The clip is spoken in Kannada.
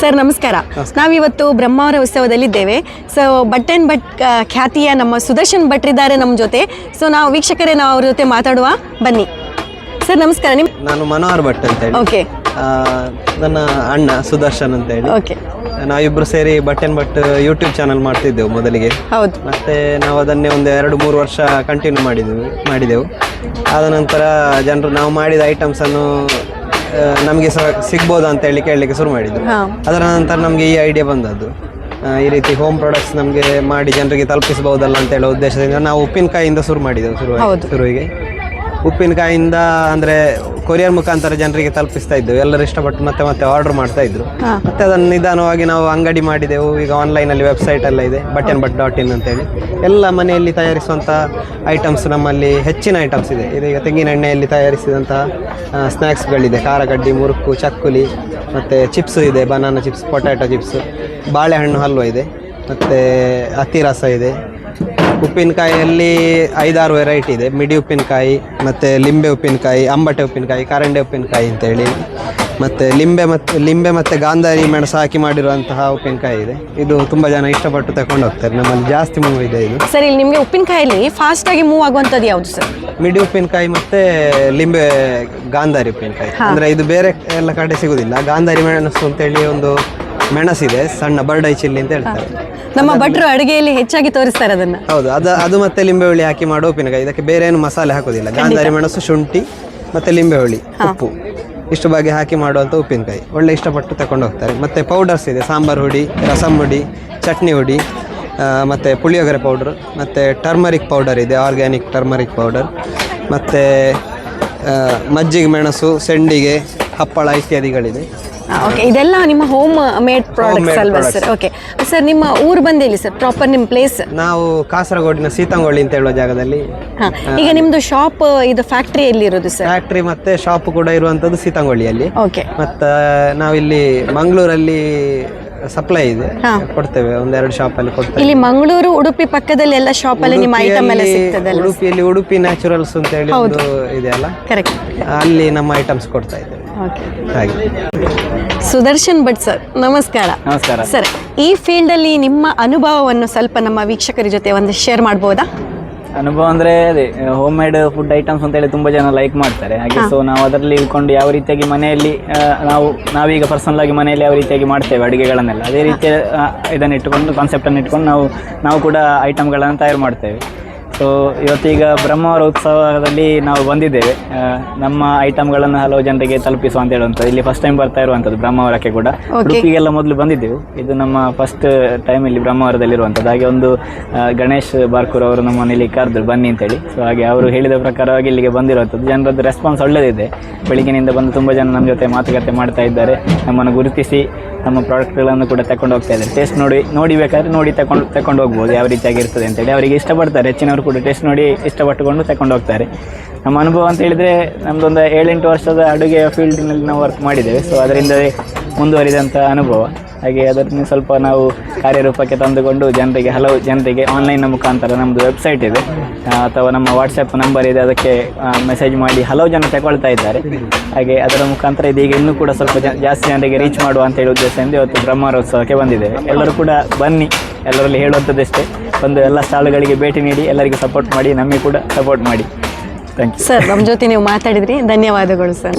ಸರ್ ನಮಸ್ಕಾರ. ನಾವಿವತ್ತು ಬ್ರಹ್ಮಾವರ ಉತ್ಸವದಲ್ಲಿದ್ದೇವೆ. ಸೊ ಬಟ್ ಆ್ಯಂಡ್ ಭಟ್ ಖ್ಯಾತಿಯ ನಮ್ಮ ಸುದರ್ಶನ್ ಭಟ್ರಿದ್ದಾರೆ ನಮ್ಮ ಜೊತೆ. ಸೊ ನಾವು ವೀಕ್ಷಕರೇ ನಾವು ಅವ್ರ ಜೊತೆ ಮಾತಾಡುವ. ಬನ್ನಿ. ಸರ್ ನಮಸ್ಕಾರ. ನಿಮ್ಮ ನಾನು ಮನೋಹರ್ ಭಟ್ ಅಂತ ಹೇಳಿ. ಓಕೆ ನನ್ನ ಅಣ್ಣ ಸುದರ್ಶನ್ ಅಂತ ಹೇಳಿ. ಓಕೆ ನಾವಿಬ್ರು ಸೇರಿ but and Bhat YouTube channel ಮಾಡ್ತಿದ್ದೆವು ಮೊದಲಿಗೆ. ಹೌದು. ಮತ್ತೆ ನಾವು ಅದನ್ನೇ ಒಂದು ಎರಡು ಮೂರು ವರ್ಷ ಕಂಟಿನ್ಯೂ ಮಾಡಿದೆವು ಮಾಡಿದೆವು. ಆದ ನಂತರ ಜನರು ನಾವು ಮಾಡಿದ ಐಟಮ್ಸ್ ಅನ್ನು ನಮಗೆ ಸಹ ಸಿಗ್ಬೋದಾ ಅಂತ ಹೇಳಿ ಕೇಳಲಿಕ್ಕೆ ಶುರು ಮಾಡಿದ್ದು. ಅದರ ನಂತರ ನಮಗೆ ಈ ಐಡಿಯಾ ಬಂದದ್ದು. ಈ ರೀತಿ ಹೋಮ್ ಪ್ರಾಡಕ್ಟ್ಸ್ ನಮಗೆ ಮಾಡಿ ಜನರಿಗೆ ತಲುಪಿಸಬಹುದಲ್ಲ ಅಂತ ಹೇಳೋ ಉದ್ದೇಶದಿಂದ ನಾವು ಉಪ್ಪಿನಕಾಯಿಯಿಂದ ಶುರು ಮಾಡಿದೆವು ಶುರು ಶುರುವಿಗೆ. ಉಪ್ಪಿನಕಾಯಿಯಿಂದ ಅಂದರೆ ಕೊರಿಯರ್ ಮುಖಾಂತರ ಜನರಿಗೆ ತಲುಪಿಸ್ತಾ ಇದ್ದೆವು. ಎಲ್ಲರೂ ಇಷ್ಟಪಟ್ಟು ಮತ್ತೆ ಮತ್ತೆ ಆರ್ಡರ್ ಮಾಡ್ತಾ ಇದ್ರು. ಮತ್ತೆ ಅದನ್ನು ನಿಧಾನವಾಗಿ ನಾವು ಅಂಗಡಿ ಮಾಡಿದೆವು. ಈಗ ಆನ್ಲೈನಲ್ಲಿ ವೆಬ್ಸೈಟ್ ಎಲ್ಲ ಇದೆ but and but dot in ಅಂತೇಳಿ. ಎಲ್ಲ ಮನೆಯಲ್ಲಿ ತಯಾರಿಸುವಂಥ ಐಟಮ್ಸ್ ನಮ್ಮಲ್ಲಿ ಹೆಚ್ಚಿನ ಐಟಮ್ಸ್ ಇದೆ. ಇದೀಗ ತೆಂಗಿನ ಎಣ್ಣೆಯಲ್ಲಿ ತಯಾರಿಸಿದಂತಹ ಸ್ನ್ಯಾಕ್ಸ್ಗಳಿದೆ ಖಾರ ಕಡ್ಡಿ ಮುರುಕು ಚಕ್ಕುಲಿ ಮತ್ತು ಚಿಪ್ಸ್ ಇದೆ ಬನಾನಾ ಚಿಪ್ಸ್ ಪೊಟ್ಯಾಟೊ ಚಿಪ್ಸ್ ಬಾಳೆಹಣ್ಣು ಹಲ್ವ ಇದೆ ಮತ್ತು ಅತಿರಸ ಇದೆ. ಉಪ್ಪಿನಕಾಯಿಯಲ್ಲಿ ಐದಾರು ವೆರೈಟಿ ಇದೆ. ಮಿಡಿ ಉಪ್ಪಿನಕಾಯಿ ಮತ್ತು ಲಿಂಬೆ ಉಪ್ಪಿನಕಾಯಿ ಅಂಬಟೆ ಉಪ್ಪಿನಕಾಯಿ ಕಾರಂಡೆ ಉಪ್ಪಿನಕಾಯಿ ಅಂತೇಳಿ. ಮತ್ತು ಲಿಂಬೆ ಮತ್ತು ಲಿಂಬೆ ಮತ್ತು ಗಾಂಧಾರಿ ಮೆಣಸು ಹಾಕಿ ಮಾಡಿರುವಂತಹ ಉಪ್ಪಿನಕಾಯಿ ಇದೆ. ಇದು ತುಂಬ ಜನ ಇಷ್ಟಪಟ್ಟು ತಗೊಂಡು ಹೋಗ್ತಾರೆ. ನಮ್ಮಲ್ಲಿ ಜಾಸ್ತಿ ಮೂವ್ ಇದೆ ಇದು. ಸರ್ ಇಲ್ಲಿ ನಿಮಗೆ ಉಪ್ಪಿನಕಾಯಲ್ಲಿ ಫಾಸ್ಟಾಗಿ ಮೂವ್ ಆಗುವಂಥದ್ದು ಯಾವುದು ಸರ್? ಮಿಡಿ ಉಪ್ಪಿನಕಾಯಿ ಮತ್ತು ಲಿಂಬೆ ಗಾಂಧಾರಿ ಉಪ್ಪಿನಕಾಯಿ. ಅಂದರೆ ಇದು ಬೇರೆ ಎಲ್ಲ ಕಡೆ ಸಿಗೋದಿಲ್ಲ. ಗಾಂಧಾರಿ ಮೆಣಸು ಅಂತೇಳಿ ಒಂದು ಮೆಣಸಿದೆ ಸಣ್ಣ ಬರ್ಡೈ ಚಿಲ್ಲಿ ಅಂತ ಹೇಳ್ತಾರೆ. ನಮ್ಮ ಭಟ್ರು ಅಡುಗೆಯಲ್ಲಿ ಹೆಚ್ಚಾಗಿ ತೋರಿಸ್ತಾರೆ ಅದನ್ನ. ಹೌದು ಅದು ಅದು ಮತ್ತೆ ಲಿಂಬೆ ಹುಳಿ ಹಾಕಿ ಮಾಡೋ ಉಪ್ಪಿನಕಾಯಿ. ಇದಕ್ಕೆ ಬೇರೆ ಏನು ಮಸಾಲೆ ಹಾಕೋದಿಲ್ಲ. ಗಾಂಧಾರಿ ಮೆಣಸು ಶುಂಠಿ ಮತ್ತೆ ಲಿಂಬೆ ಹುಳಿ ಉಪ್ಪು. ಇಷ್ಟು ಬಗೆ ಹಾಕಿ ಮಾಡುವಂಥ ಉಪ್ಪಿನಕಾಯಿ. ಒಳ್ಳೆ ಇಷ್ಟಪಟ್ಟು ತಗೊಂಡು ಹೋಗ್ತಾರೆ. ಮತ್ತೆ ಪೌಡರ್ಸ್ ಇದೆ. ಸಾಂಬಾರ್ ಹುಡಿ ರಸಂ ಹುಡಿ ಚಟ್ನಿ ಹುಡಿ ಮತ್ತು ಮತ್ತೆ ಪುಳಿಯೋಗರೆ ಪೌಡರ್ ಮತ್ತೆ ಟರ್ಮರಿಕ್ ಪೌಡರ್ ಇದೆ. ಆರ್ಗ್ಯಾನಿಕ್ ಟರ್ಮರಿಕ್ ಪೌಡರ್ ಮತ್ತೆ ಮಜ್ಜಿಗೆ ಮೆಣಸು ಸೆಂಡಿಗೆ ಹಪ್ಪಳ ಇತ್ಯಾದಿಗಳಿದೆ. ಓಕೆ ಇದೆಲ್ಲ ನಿಮ್ಮ ಹೋಮ್ ಮೇಡ್ ಪ್ರಾಡಕ್ಟ್ಸ್ ಅಲ್ವಾ ಸರ್ ಓಕೆ ಸರ್ ನಿಮ್ಮ ಊರು ಬಂದಿಲ್ಲ ಸರ್ ಪ್ರಾಪರ್ ನಿಮ್ಮ ಪ್ಲೇಸ್ ನಾವು ಕಾಸರಗೋಡಿನ ಸೀತಂಗೊಳ್ಳಿ ಅಂತ ಹೇಳುವ ಜಾಗದಲ್ಲಿ. ಈಗ ನಿಮ್ದು ಶಾಪ್ ಇದು ಫ್ಯಾಕ್ಟ್ರಿ ಎಲ್ಲಿರೋದು ಸರ್ ಫ್ಯಾಕ್ಟರಿ ಮತ್ತೆ ಶಾಪ್ ಕೂಡ ಇರುವಂತದ್ದು ಸೀತಂಗೊಳ್ಳಿಯಲ್ಲಿ. ಓಕೆ ಮತ್ತೆ ನಾವಿಲ್ಲಿ ಮಂಗಳೂರಲ್ಲಿ ಸಪ್ಲೈ ಇದೆ. ಕೊಡ್ತೇವೆ. ಒಂದೆರಡು ಅಲ್ಲಿ ಕೊಡ್ತೇವೆ. ಇಲ್ಲಿ ಮಂಗಳೂರು ಉಡುಪಿ ಪಕ್ಕದಲ್ಲಿ ಎಲ್ಲ ಶಾಪ್ ಅಲ್ಲಿ ನಿಮ್ಮ ಐಟಮ್ ಎಲ್ಲ ಸಿಗ್ತದೆ ಉಡುಪಿಯಲ್ಲಿ ಉಡುಪಿ ನ್ಯಾಚುರಲ್ಸ್ ಅಂತ ಹೇಳಿ ಒಂದು ಇದೆಯಲ್ಲ ಕರೆಕ್ಟ್ ಅಲ್ಲಿ. ನಮ್ಮ ಐಟಮ್ಸ್ ಕೊಡ್ತಾ ಇದ್ದೇವೆ. ಹಾಗೆ. ಸುದರ್ಶನ್ ಭಟ್ ಸರ್ ನಮಸ್ಕಾರ. ನಮಸ್ಕಾರ. ಸರ್ ಈ ಫೀಲ್ಡ್ ಅಲ್ಲಿ ನಿಮ್ಮ ಅನುಭವವನ್ನು ಸ್ವಲ್ಪ ನಮ್ಮ ವೀಕ್ಷಕರ ಜೊತೆ ಒಂದು ಶೇರ್ ಮಾಡಬಹುದಾ ಅನುಭವ ಅಂದ್ರೆ ಅದೇ ಹೋಮ್ ಮೇಡ್ ಫುಡ್ ಐಟಮ್ಸ್ ಅಂತ ಹೇಳಿ ತುಂಬಾ ಜನ ಲೈಕ್ ಮಾಡ್ತಾರೆ. ಹಾಗೆ ಸೊ ನಾವು ಅದರಲ್ಲಿ ಇಳ್ಕೊಂಡು ಯಾವ ರೀತಿಯಾಗಿ ಮನೆಯಲ್ಲಿ ಆ, ನಾವು ನಾವೀಗ ಪರ್ಸನಲ್ ಆಗಿ ಮನೆಯಲ್ಲಿ ಯಾವ ರೀತಿಯಾಗಿ ಮಾಡ್ತೇವೆ ಅಡುಗೆಗಳನ್ನೆಲ್ಲ. ಅದೇ ರೀತಿಯ ಆ, ಇದನ್ನ ಇಟ್ಟುಕೊಂಡು ಕಾನ್ಸೆಪ್ಟ್ ಅನ್ನು ಇಟ್ಕೊಂಡು ನಾವು ನಾವು ಕೂಡ ಐಟಮ್ಗಳನ್ನು ತಯಾರು ಮಾಡ್ತೇವೆ. ಸೊ ಇವತ್ತೀಗ ಬ್ರಹ್ಮವರ ಉತ್ಸವದಲ್ಲಿ ನಾವು ಬಂದಿದ್ದೇವೆ. ನಮ್ಮ ಐಟಮ್ಗಳನ್ನು ಹಲವು ಜನರಿಗೆ ತಲುಪಿಸುವ ಅಂತ ಹೇಳುವಂಥದ್ದು. ಇಲ್ಲಿ ಫಸ್ಟ್ ಟೈಮ್ ಬರ್ತಾ ಇರುವಂಥದ್ದು ಬ್ರಹ್ಮಾವರಕ್ಕೆ ಕೂಡ. ಉಡುಪಿಗೆಲ್ಲ ಮೊದಲು ಬಂದಿದ್ದೆವು. ಇದು ನಮ್ಮ ಫಸ್ಟ್ ಟೈಮ್ ಇಲ್ಲಿ ಬ್ರಹ್ಮಾವರದಲ್ಲಿರುವಂಥದ್ದು. ಹಾಗೆ ಒಂದು ಗಣೇಶ್ ಬಾರ್ಕೂರ್ ಅವರು ನಮ್ಮ ಮನೆಯಲ್ಲಿ ಕರೆದ್ರು ಬನ್ನಿ ಅಂತೇಳಿ. ಸೊ ಹಾಗೆ ಅವರು ಹೇಳಿದ ಪ್ರಕಾರವಾಗಿ ಇಲ್ಲಿಗೆ ಬಂದಿರುವಂಥದ್ದು. ಜನರದ್ದು ರೆಸ್ಪಾನ್ಸ್ ಒಳ್ಳೆದಿದೆ. ಬೆಳಿಗ್ಗಿನಿಂದ ಬಂದು ತುಂಬ ಜನ ನಮ್ಮ ಜೊತೆ ಮಾತುಕತೆ ಮಾಡ್ತಾ ಇದ್ದಾರೆ. ನಮ್ಮನ್ನು ಗುರುತಿಸಿ ನಮ್ಮ ಪ್ರಾಡಕ್ಟ್ಗಳನ್ನು ಕೂಡ ತಗೊಂಡು ಹೋಗ್ತಾ ಇದ್ದಾರೆ. ಟೇಸ್ಟ್ ನೋಡಿ ನೋಡಿ ಬೇಕಾದ್ರೆ ನೋಡಿ ತಕೊಂಡು ತಕೊಂಡು ಹೋಗ್ಬೋದು. ಯಾವ ರೀತಿಯಾಗಿರ್ತದೆ ಅಂತೇಳಿ. ಅವರಿಗೆ ಇಷ್ಟಪಡ್ತಾರೆ. ಹೆಚ್ಚಿನವರು ಕೂಡ ಟೇಸ್ಟ್ ನೋಡಿ ಇಷ್ಟಪಟ್ಟುಕೊಂಡು ತಗೊಂಡು ಹೋಗ್ತಾರೆ ನಮ್ಮ ಅನುಭವ ಅಂತ ಹೇಳಿದರೆ ನಮ್ಮದೊಂದು ಏಳೆಂಟು ವರ್ಷದ ಅಡುಗೆ ಫೀಲ್ಡ್ನಲ್ಲಿ ನಾವು ವರ್ಕ್ ಮಾಡಿದ್ದೇವೆ. ಸೊ ಅದರಿಂದಲೇ ಮುಂದುವರಿದಂಥ ಅನುಭವ. ಹಾಗೆ ಅದನ್ನು ಸ್ವಲ್ಪ ನಾವು ಕಾರ್ಯರೂಪಕ್ಕೆ ತಂದುಕೊಂಡು ಜನರಿಗೆ, ಹಲವು ಜನರಿಗೆ ಆನ್ಲೈನ್ನ ಮುಖಾಂತರ ನಮ್ಮದು ವೆಬ್ಸೈಟ್ ಇದೆ. ಅಥವಾ ನಮ್ಮ ವಾಟ್ಸಪ್ ನಂಬರ್ ಇದೆ. ಅದಕ್ಕೆ ಮೆಸೇಜ್ ಮಾಡಿ ಹಲವು ಜನ ತಗೊಳ್ತಾ ಇದ್ದಾರೆ. ಹಾಗೆ ಅದರ ಮುಖಾಂತರ ಇದೀಗ ಇನ್ನೂ ಕೂಡ ಸ್ವಲ್ಪ ಜಾಸ್ತಿ ಜನರಿಗೆ ರೀಚ್ ಮಾಡುವ ಅಂತ ಹೇಳಿ ಉದ್ದೇಶದಿಂದ ಇವತ್ತು ಬ್ರಹ್ಮೋತ್ಸವಕ್ಕೆ ಬಂದಿದ್ದೇವೆ. ಎಲ್ಲರೂ ಕೂಡ ಬನ್ನಿ. ಎಲ್ಲರಲ್ಲಿ ಹೇಳುವಂಥದ್ದಷ್ಟೇ ಒಂದು ಎಲ್ಲ ಸ್ಥಳಗಳಿಗೆ ಭೇಟಿ ನೀಡಿ, ಎಲ್ಲರಿಗೂ ಸಪೋರ್ಟ್ ಮಾಡಿ, ನಮಗೆ ಕೂಡ ಸಪೋರ್ಟ್ ಮಾಡಿ. ಥ್ಯಾಂಕ್ ಯು ಸರ್ ನಮ್ಮ ಜೊತೆ ನೀವು ಮಾತಾಡಿದ್ರಿ. ಧನ್ಯವಾದಗಳು ಸರ್